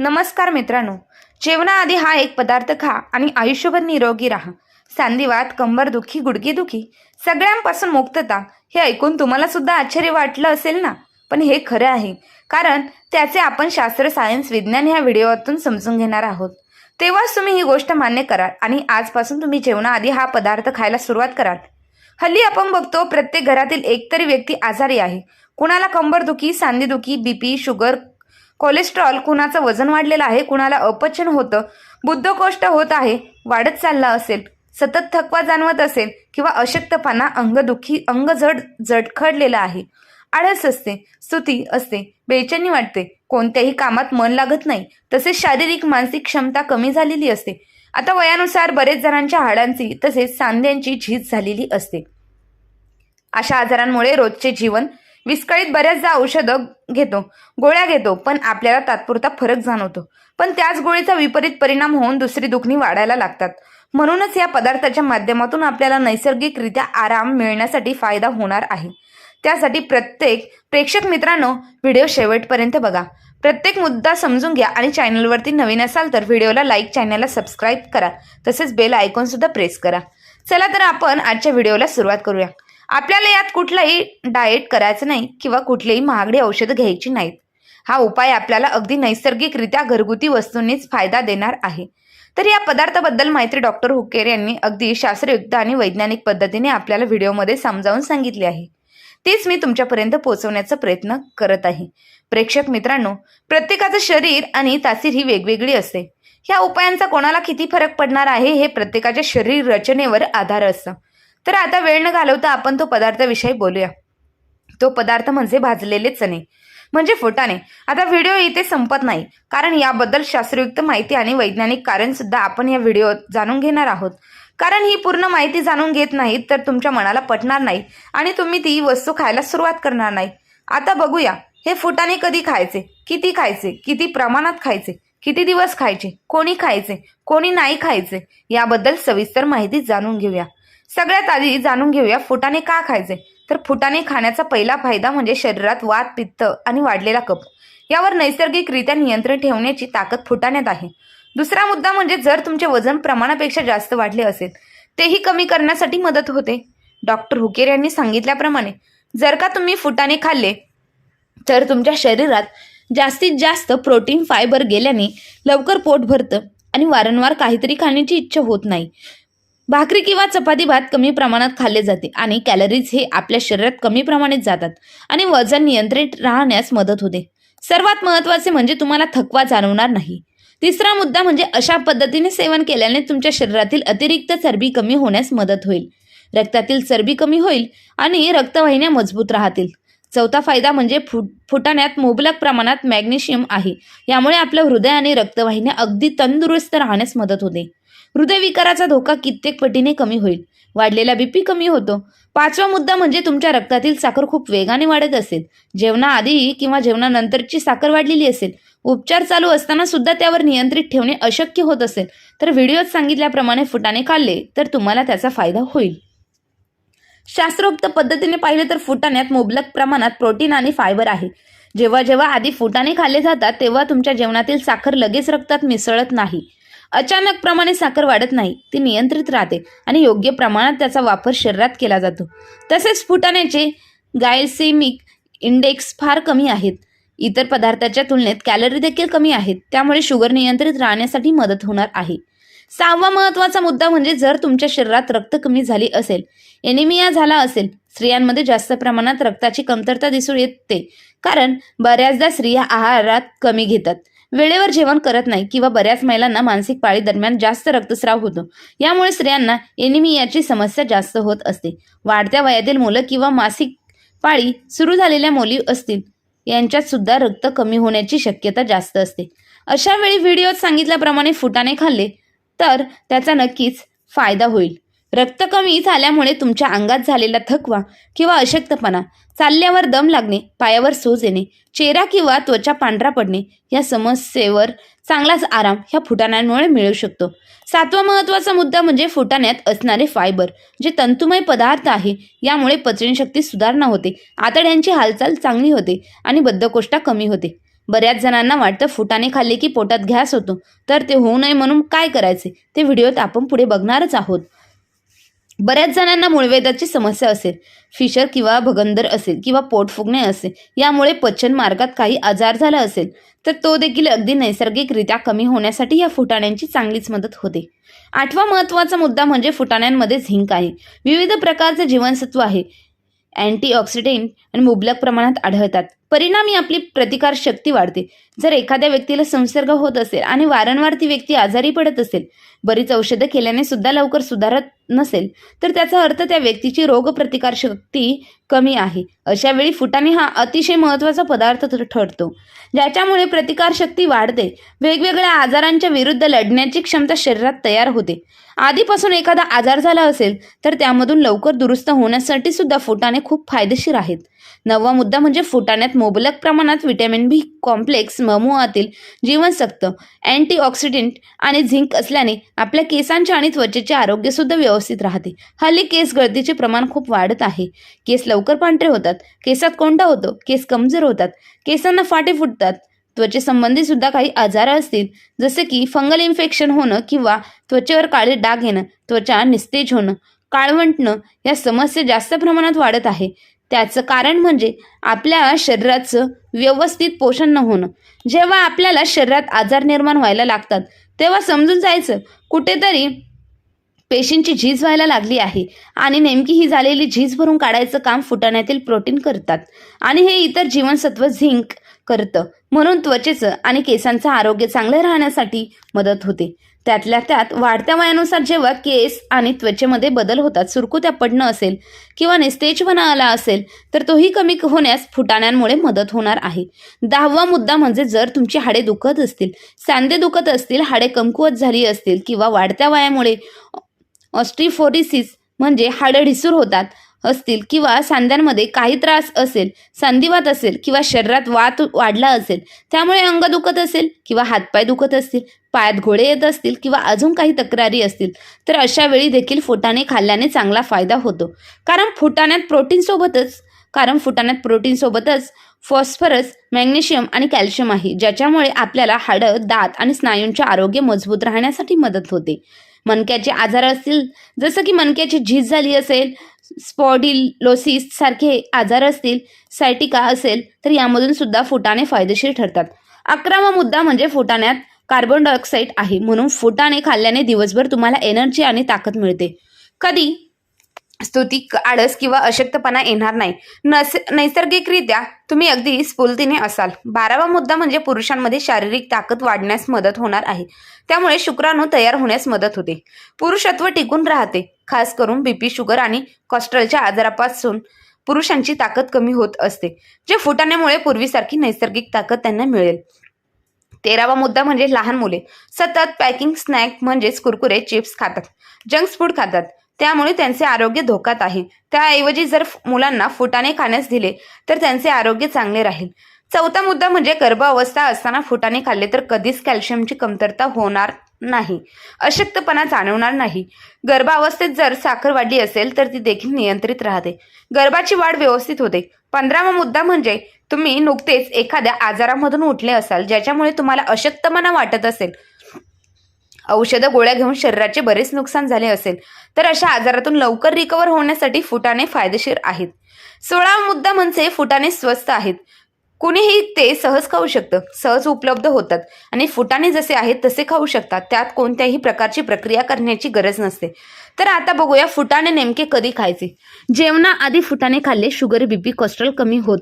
नमस्कार मित्रांनो. जेवणाआधी हा एक पदार्थ खा आणि आयुष्यभर निरोगी राहा. सांधिवात कंबरदुखी गुडघेदुखी सगळ्यांपासून मुक्तता हे ऐकून तुम्हाला सुद्धा आश्चर्य वाटलं असेल ना? पण हे खरं आहे. कारण त्याचे आपण शास्त्र सायन्स विज्ञान ह्या व्हिडिओतून समजून घेणार आहोत. तेव्हाच तुम्ही ही गोष्ट मान्य कराल आणि आजपासून तुम्ही जेवणाआधी हा पदार्थ खायला सुरुवात कराल. हल्ली आपण बघतो प्रत्येक घरातील एकतरी व्यक्ती आजारी आहे. कुणाला कंबरदुखी सांधेदुखी बीपी शुगर कोलेस्ट्रॉल कुणाचं वजन वाढलेलं आहे कुणाला अपचन होतं बुद्धकोष्ठ होत आहे वाढत चालला असेल सतत थकवा जाणवत असेल किंवा अशक्तपणा अंगदुखी अंग जड जडखडलेलं आहे. आळस असते स्तुती असते बेचैनी वाटते कोणत्याही कामात मन लागत नाही तसेच शारीरिक मानसिक क्षमता कमी झालेली असते. आता वयानुसार बरेच जणांच्या हाडांची तसेच सांध्यांची झीज झालेली असते. अशा आजारांमुळे रोजचे जीवन विस्कळीत बऱ्याचदा औषधं घेतो गोळ्या घेतो पण आपल्याला तात्पुरता फरक जाणवतो. पण त्याच गोळीचा विपरीत परिणाम होऊन दुसरी दुखणी वाढायला लागतात. म्हणूनच या पदार्थाच्या माध्यमातून आपल्याला नैसर्गिकरित्या आराम मिळण्यासाठी फायदा होणार आहे. त्यासाठी प्रत्येक प्रेक्षक मित्रांनो व्हिडिओ शेवटपर्यंत बघा. प्रत्येक मुद्दा समजून घ्या आणि चॅनलवरती नवीन असाल तर व्हिडिओला लाईक चॅनलला सबस्क्राईब करा. तसेच बेल आयकॉनसुद्धा प्रेस करा. चला तर आपण आजच्या व्हिडिओला सुरुवात करूया. आपल्याला यात कुठलाही डाएट करायचं नाही किंवा कुठलीही महागडी औषधं घ्यायची नाहीत. हा उपाय आपल्याला अगदी नैसर्गिकरित्या घरगुती वस्तूंनीच फायदा देणार आहे. तर या पदार्थाबद्दल माहिती डॉक्टर हुकेर यांनी अगदी शास्त्रयुक्त आणि वैज्ञानिक पद्धतीने आपल्याला व्हिडिओमध्ये समजावून सांगितले आहे. तेच मी तुमच्यापर्यंत पोहोचवण्याचा प्रयत्न करत आहे. प्रेक्षक मित्रांनो प्रत्येकाचं शरीर आणि तासीर ही वेगवेगळी असते. ह्या उपायांचा कोणाला किती फरक पडणार आहे हे प्रत्येकाच्या शरीर रचनेवर आधार असतं. तर आता वेळ न घालवता आपण तो पदार्थाविषयी बोलूया. तो पदार्थ म्हणजे भाजलेले चणे. म्हणजे फुटाने आता व्हिडिओ इथे संपत नाही. कारण याबद्दल शास्त्रयुक्त माहिती आणि वैज्ञानिक कारण सुद्धा आपण या व्हिडिओत जाणून घेणार आहोत. कारण ही पूर्ण माहिती जाणून घेत नाहीत तर तुमच्या मनाला पटणार नाही आणि तुम्ही ती वस्तू खायला सुरुवात करणार नाही. आता बघूया हे फुटाने कधी खायचे? किती खायचे? किती प्रमाणात खायचे? किती दिवस खायचे? कोणी खायचे? कोणी नाही खायचे? याबद्दल सविस्तर माहिती जाणून घेऊया. सगळ्यात आधी जाणून घेऊया फुटाणे का खायचे. तर फुटाणे खाण्याचा पहिला फायदा म्हणजे शरीरात वात पित्त आणि वाढलेला कप यावर नैसर्गिकरित्या नियंत्रण ठेवण्याची ताकद फुटाण्यात आहे. दुसरा मुद्दा म्हणजे जर तुमचे वजन प्रमाणापेक्षा जास्त वाढले असेल तेही कमी करण्यासाठी मदत होते. डॉक्टर हुकेर यांनी सांगितल्याप्रमाणे जर का तुम्ही फुटाणे खाल्ले तर तुमच्या शरीरात जास्तीत जास्त प्रोटीन फायबर गेल्याने लवकर पोट भरतं आणि वारंवार काहीतरी खाण्याची इच्छा होत नाही. भाकरी किंवा चपाती भात कमी प्रमाणात खाल्ले जाते आणि कॅलरीज हे आपल्या शरीरात कमी प्रमाणात जातात आणि वजन नियंत्रित राहण्यास मदत होते. सर्वात महत्त्वाचे म्हणजे तुम्हाला थकवा जाणवणार नाही. तिसरा मुद्दा म्हणजे अशा पद्धतीने सेवन केल्याने तुमच्या शरीरातील अतिरिक्त चरबी कमी होण्यास मदत होईल. रक्तातील चरबी कमी होईल आणि रक्तवाहिन्या मजबूत राहतील. चौथा फायदा म्हणजे फुट फुटाण्यात मुबलक प्रमाणात मॅग्नेशियम आहे. यामुळे आपलं हृदय आणि रक्तवाहिन्या अगदी तंदुरुस्त राहण्यास मदत होते. हृदयविकाराचा धोका कित्येक पटीने कमी होईल. वाढलेला बीपी कमी होतो. पाचवा मुद्दा म्हणजे तुमच्या रक्तातील साखर खूप वेगाने वाढत असेल. जेवणाआधी किंवा जेवणानंतरची साखर वाढलेली असेल. उपचार चालू असताना सुद्धा त्यावर नियंत्रित ठेवणे अशक्य होत असेल. तर व्हिडिओत सांगितल्याप्रमाणे फुटाणे खाल्ले तर तुम्हाला त्याचा फायदा होईल. शास्त्रोक्त पद्धतीने पाहिले तर फुटाण्यात मुबलक प्रमाणात प्रोटीन आणि फायबर आहे. जेव्हा जेव्हा आधी फुटाणे खाल्ले जातात तेव्हा तुमच्या जेवणातील साखर लगेच रक्तात मिसळत नाही. अचानक प्रमाणे साखर वाढत नाही ती नियंत्रित राहते आणि योग्य प्रमाणात त्याचा वापर शरीरात केला जातो. तसेच फुटाण्याचे गायसेमिक इंडेक्स फार कमी आहेत. इतर पदार्थाच्या तुलनेत कॅलरी देखील कमी आहेत त्यामुळे शुगर नियंत्रित राहण्यासाठी मदत होणार आहे. सहावा महत्त्वाचा मुद्दा म्हणजे जर तुमच्या शरीरात रक्त कमी झाली असेल एनिमिया झाला असेल स्त्रियांमध्ये जास्त प्रमाणात रक्ताची कमतरता दिसून येते कारण बऱ्याचदा स्त्रिया आहारात कमी घेतात. वेळेवर जेवण करत नाही किंवा बऱ्याच महिलांना मानसिक पाळी दरम्यान जास्त रक्तस्राव होतो. यामुळे स्त्रियांना एनिमियाची समस्या जास्त होत असते. वाढत्या वयातील मुलं किंवा मासिक पाळी सुरू झालेल्या मुली असतील यांच्यात सुद्धा रक्त कमी होण्याची शक्यता जास्त असते. अशा वेळी व्हिडिओत सांगितल्याप्रमाणे फुटाणे खाल्ले तर त्याचा नक्कीच फायदा होईल. रक्त कमी झाल्यामुळे तुमच्या अंगात झालेला थकवा किंवा अशक्तपणा चालल्यावर दम लागणे पायावर सूज येणे चेहरा किंवा त्वचा पांढरा पडणे या समस्येवर चांगलाच आराम ह्या फुटाण्यांमुळे मिळू शकतो. सातवा महत्त्वाचा मुद्दा म्हणजे फुटाण्यात असणारे फायबर जे तंतुमय पदार्थ आहे यामुळे पचनशक्ती सुधारणा होते आतड्यांची हालचाल चांगली होते आणि बद्धकोष्ठा कमी होते. बऱ्याच जणांना वाटतं फुटाणे खाल्ले की पोटात गॅस होतो तर ते होऊ नये म्हणून काय करायचे? ते व्हिडिओत आपण पुढे बघणारच आहोत. बऱ्याच जणांना मूळवेदाची समस्या असेल. फिशर किंवा भगंदर असेल किंवा पोट फुगणे असेल यामुळे पचन मार्गात काही आजार झाला असेल तर तो देखील अगदी नैसर्गिकरित्या कमी होण्यासाठी या फुटाण्यांची चांगलीच मदत होते. आठवा महत्त्वाचा मुद्दा म्हणजे फुटाण्यांमध्ये झिंक आहे. विविध प्रकारचे जीवनसत्व आहे. अँटीऑक्सिडेंट आणि मुबलक प्रमाणात आढळतात. परिणामी आपली प्रतिकार शक्ती वाढते. जर एखाद्या व्यक्तीला संसर्ग होत असेल आणि वारंवार ती व्यक्ती आजारी पडत असेल बरीच औषधं केल्याने सुद्धा लवकर सुधारत नसेल तर त्याचा अर्थ त्या व्यक्तीची रोगप्रतिकार शक्ती कमी आहे. अशा वेळी फुटाणे हा अतिशय महत्त्वाचा पदार्थ ठरतो ज्याच्यामुळे प्रतिकारशक्ती वाढते. वेगवेगळ्या आजारांच्या विरुद्ध लढण्याची क्षमता शरीरात तयार होते. आधीपासून एखादा आजार झाला असेल तर त्यामधून लवकर दुरुस्त होण्यासाठी सुद्धा फुटाणे खूप फायदेशीर आहेत. नववा मुद्दा म्हणजे फुटाण्यात मुबलक प्रमाणात व्हिटॅमिन बी कॉम्प्लेक्स ममूआतील जीवनसत्व अँटीऑक्सिडेंट आणि झिंक असल्याने आपल्या केसांचे आणि त्वचेचे आरोग्य सुद्धा व्यवस्थित राहते. हल्ली केस गळतीचे प्रमाण खूप वाढत आहे. केस लवकर पांढरे होतात. केसात कोंडा होतो. केस कमजोर होतात. केसांना फाटे फुटतात. त्वचेसंबंधी सुद्धा काही आजार असतील जसे की फंगल इन्फेक्शन होणं किंवा त्वचेवर काळे डाग येणं त्वचा निस्तेज होणं काळवंटणं या समस्या जास्त प्रमाणात वाढत आहे. त्याचं कारण म्हणजे आपल्या शरीराचं व्यवस्थित पोषण न होणं. जेव्हा आपल्याला शरीरात आजार निर्माण व्हायला लागतात तेव्हा समजून जायचं कुठेतरी पेशींची झीज व्हायला लागली आहे आणि नेमकी ही झालेली झीज भरून काढायचं काम फुटाण्यातील प्रोटीन करतात. आणि हे इतर जीवनसत्व झिंक करतं. म्हणून त्वचेचं आणि केसांचं आरोग्य चांगलं राहण्यासाठी मदत होते. त्यातल्या त्यात वाढत्या वयानुसार जेव्हा केस आणि त्वचेमध्ये बदल होतात सुरकुत्या पडणं असेल किंवा निस्तेजपणा आला असेल तर तोही कमी होण्यास फुटाण्यांमुळे मदत होणार आहे. दहावा मुद्दा म्हणजे जर तुमची हाडे दुखत असतील सांधे दुखत असतील हाडे कमकुवत झाली असतील किंवा वाढत्या वयामुळे ऑस्ट्रीफोरिसिस म्हणजे हाडं ढिसूर होतात असतील किंवा सांध्यांमध्ये काही त्रास असेल संधिवात असेल किंवा शरीरात वात वाढला असेल त्यामुळे अंग दुखत असेल किंवा हातपाय दुखत असतील पायात घोडे येत असतील किंवा अजून काही तक्रारी असतील तर अशा वेळी देखील फुटाणे खाल्ल्याने चांगला फायदा होतो. कारण फुटाण्यात प्रोटीनसोबतच कारण फुटाण्यात प्रोटीनसोबतच फॉस्फरस मॅग्नेशियम आणि कॅल्शियम आहे ज्याच्यामुळे आपल्याला हाडं दात आणि स्नायूंचे आरोग्य मजबूत राहण्यासाठी मदत होते. मणक्याचे आजार असतील जसं की मणक्याची झीज झाली असेल स्पॉडिलोसिस सारखे आजार असतील सायटिका असेल तर यामधून सुद्धा फुटाणे फायदेशीर ठरतात. अकरावा मुद्दा म्हणजे फुटाण्यात कार्बन डायऑक्साईड आहे. म्हणून फुटाणे खाल्ल्याने दिवसभर तुम्हाला एनर्जी आणि ताकद मिळते. कधी? स्तुती आळस किंवा अशक्तपणा येणार नाही. नस नैसर्गिकरित्या तुम्ही अगदी स्फूर्तीने असाल. बारावा मुद्दा म्हणजे पुरुषांमध्ये शारीरिक ताकद वाढण्यास मदत होणार आहे. त्यामुळे शुक्राणू तयार होण्यास मदत होते. पुरुषत्व टिकून राहते. खास करून बीपी शुगर आणि कॉस्ट्रलच्या आजारापासून पुरुषांची ताकद कमी होत असते जे फुटाण्यामुळे पूर्वीसारखी नैसर्गिक ताकद त्यांना मिळेल. तेरावा मुद्दा म्हणजे लहान मुले. सतत पॅकिंग स्नॅक म्हणजेच कुरकुरे चिप्स खातात. जंक फूड खातात. त्यामुळे त्यांचे आरोग्य धोक्यात आहे. त्याऐवजी जर मुलांना फुटाणे खाण्यास दिले तर त्यांचे आरोग्य चांगले राहील. चौथा मुद्दा म्हणजे गर्भावस्था असताना फुटाणे खाल्ले तर कधीच कॅल्शियमची कमतरता होणार नाही. अशक्तपणा जाणवणार नाही. गर्भावस्थेत जर साखर वाढली असेल तर ती देखील नियंत्रित राहते. गर्भाची वाढ व्यवस्थित होते. पंधरावा मुद्दा म्हणजे तुम्ही नुकतेच एखाद्या आजारामधून उठले असाल ज्याच्यामुळे तुम्हाला अशक्तपणा वाटत असेल. औषधं गोळ्या घेऊन शरीराचे बरेच नुकसान झाले असेल तर अशा आजारातून लवकर रिकवर होण्यासाठी फुटाणे फायदेशीर आहेत. सोळावा मुद्दा म्हणजे फुटाणे स्वस्त आहेत. कुणीही ते सहज खाऊ शकतं सहज उपलब्ध होतात. आणि फुटाणे जसे आहेत तसे खाऊ शकतात. त्यात कोणत्याही प्रकारची प्रक्रिया करण्याची गरज नसते. तर आता बघूया फुटाणे नेमके कधी खायचे. जेवणाआधी फुटाणे खाल्ले शुगर बीपी कोलेस्ट्रॉल कमी होत.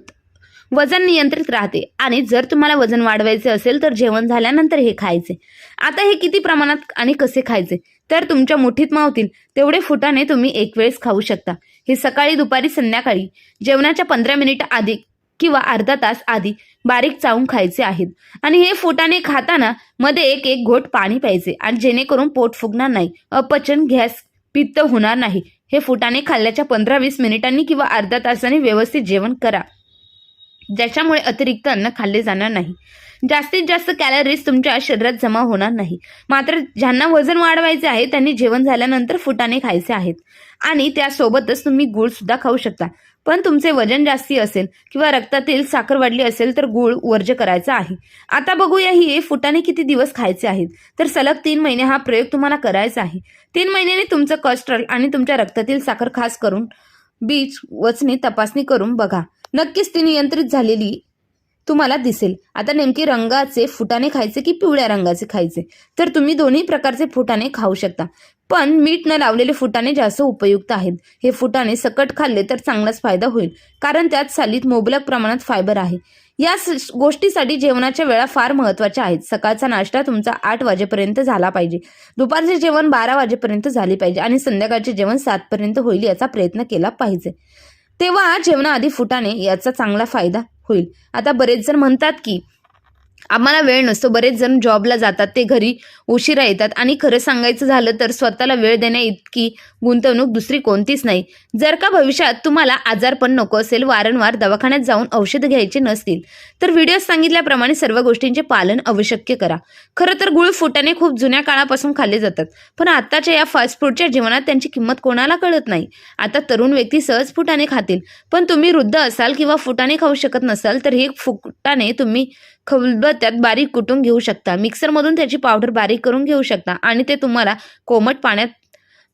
वजन नियंत्रित राहते. आणि जर तुम्हाला वजन वाढवायचे असेल तर जेवण झाल्यानंतर हे खायचे. आता हे किती प्रमाणात आणि कसे खायचे? तर तुमच्या मुठीत मावतील. तेवढे फुटाणे तुम्ही एक वेळेस खाऊ शकता. हे सकाळी दुपारी संध्याकाळी. जेवणाच्या पंधरा मिनिट आधी किंवा अर्धा तास आधी बारीक चावून खायचे आहेत. आणि हे फुटाने खाताना मध्ये एक एक घोट पाणी प्यायचे आणि जेणेकरून पोट फुगणार नाही. अपचन गॅस पित्त होणार नाही. हे फुटाने खाल्ल्याच्या पंधरा वीस मिनिटांनी किंवा अर्धा तासाने व्यवस्थित जेवण करा. ज्याच्यामुळे अतिरिक्त अन्न खाल्ले जाणार नाही. जास्तीत जास्त कॅलरीज तुमच्या शरीरात जमा होणार नाही. मात्र ज्यांना वजन वाढवायचे आहे त्यांनी जेवण झाल्यानंतर फुटाने खायचे आहेत. आणि त्यासोबतच तुम्ही गुळ सुद्धा खाऊ शकता. पण तुमचे वजन जास्ती असेल किंवा रक्तातील साखर वाढली असेल तर गुळ वर्ज्य करायचा आहे. आता बघूया ही फुटाने किती दिवस खायचे आहेत. तर सलग तीन महिने हा प्रयोग तुम्हाला करायचा आहे. तीन महिन्याने तुमचं कोलेस्ट्रॉल आणि तुमच्या रक्तातील साखर खास करून बीज वचने तपासणी करून बघा. नक्कीच ती नियंत्रित झालेली तुम्हाला दिसेल. आता नेमके रंगाचे फुटाणे खायचे की पिवळ्या रंगाचे खायचे? तर तुम्ही दोन्ही प्रकारचे फुटाणे खाऊ शकता. पण मीठ न लावलेले फुटाणे जास्त उपयुक्त आहेत. हे फुटाणे सकट खाल्ले तर चांगलाच फायदा होईल कारण त्यात सालीत मोबलक प्रमाणात फायबर आहे. या स- गोष्टीसाठी जेवणाच्या वेळा फार महत्त्वाच्या आहेत. सकाळचा नाश्ता तुमचा आठ वाजेपर्यंत झाला पाहिजे. दुपारचे जेवण बारा वाजेपर्यंत झाले पाहिजे आणि संध्याकाळचे जेवण सातपर्यंत होईल याचा प्रयत्न केला पाहिजे. तेव्हा जेवणाआधी फुटाणे याचा चांगला फायदा होईल. आता बरेच जण म्हणतात की आम्हाला वेळ नसतो. बरेच जण जॉबला जातात ते घरी उशिरा येतात आणि खरं सांगायचं झालं तर स्वतःला वेळ देण्या इतकी गुंतवणूक दुसरी कोणतीच नाही. जर का भविष्यात तुम्हाला आजारपण नको असेल वारंवार दवाखान्यात जाऊन औषध घ्यायचे नसतील तर व्हिडिओ सांगितल्याप्रमाणे सर्व गोष्टींचे पालन आवश्यक करा. खरं तर गुळ फुटाने खूप जुन्या काळापासून खाल्ले जातात पण आत्ताच्या या फास्ट फूडच्या जीवनात त्यांची किंमत कोणाला कळत नाही. आता तरुण व्यक्ती सहज फुटाने खातील पण तुम्ही वृद्ध असाल किंवा फुटाने खाऊ शकत नसाल तर हे फुटाने तुम्ही खलबत्त्यात बारीक कुटून घेऊ शकता. मिक्सरमधून त्याची पावडर बारीक करून घेऊ शकता. आणि ते तुम्हाला कोमट पाण्यात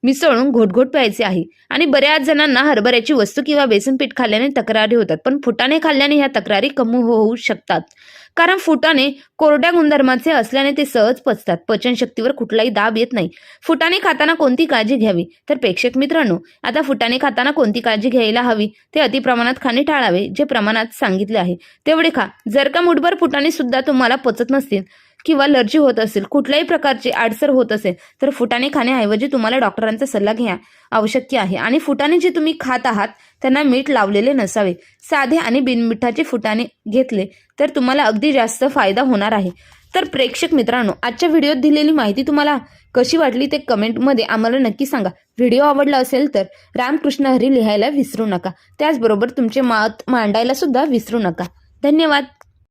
मिसळून घोटघोट प्यायचे आहे. आणि बऱ्याच जणांना हरभऱ्याची वस्तू किंवा बेसन पीठ खाल्ल्याने तक्रारी होतात पण फुटाणे खाल्ल्याने ह्या तक्रारी कमी हो- होऊ शकतात. कारण फुटाणे कोरड्या गुणधर्माचे असल्याने ते सहज पचतात. पचनशक्तीवर कुठलाही दाब येत नाही. फुटाणे खाताना कोणती काळजी घ्यावी? तर प्रेक्षक मित्रांनो आता फुटाणे खाताना कोणती काळजी घ्यायला हवी? ते अतिप्रमाणात खाणे टाळावे जे प्रमाणात सांगितले आहे. तेवढे खा. जर का मुठभर फुटाणे सुद्धा तुम्हाला पचत नसतील किंवा लर्जी होत असेल कुठल्याही प्रकारची आडसर होत असेल तर फुटाणे खाण्याऐवजी तुम्हाला डॉक्टरांचा सल्ला घ्या आवश्यक आहे. आणि फुटाणे जे तुम्ही खात आहात त्यांना मीठ लावलेले नसावे. साधे आणि बिनमिठाचे फुटाणे घेतले तर तुम्हाला अगदी जास्त फायदा होणार आहे. तर प्रेक्षक मित्रांनो आजच्या व्हिडिओत दिलेली माहिती तुम्हाला कशी वाटली ते कमेंटमध्ये आम्हाला नक्की सांगा. व्हिडिओ आवडला असेल तर रामकृष्ण हरी लिहायला विसरू नका. त्याचबरोबर तुमचे मत मांडायला सुद्धा विसरू नका. धन्यवाद.